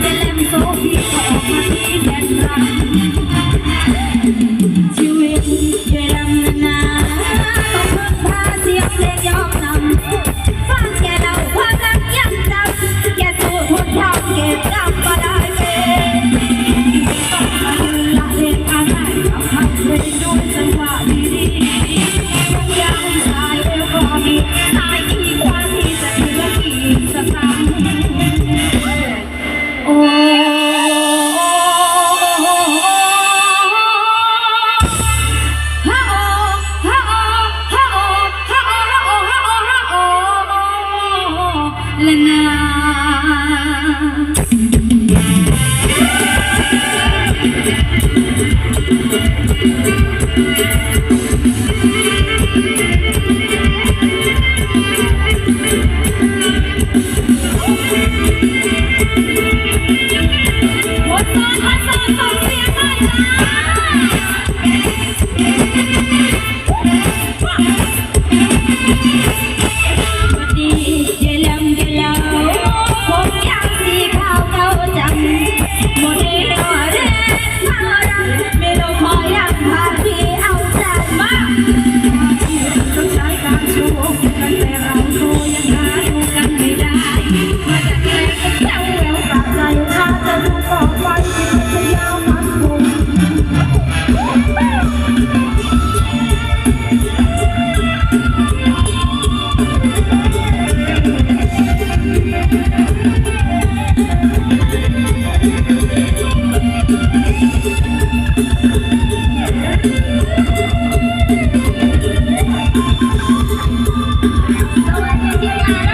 เล่นโซฟีก็ออกมาตีแดนรัน ส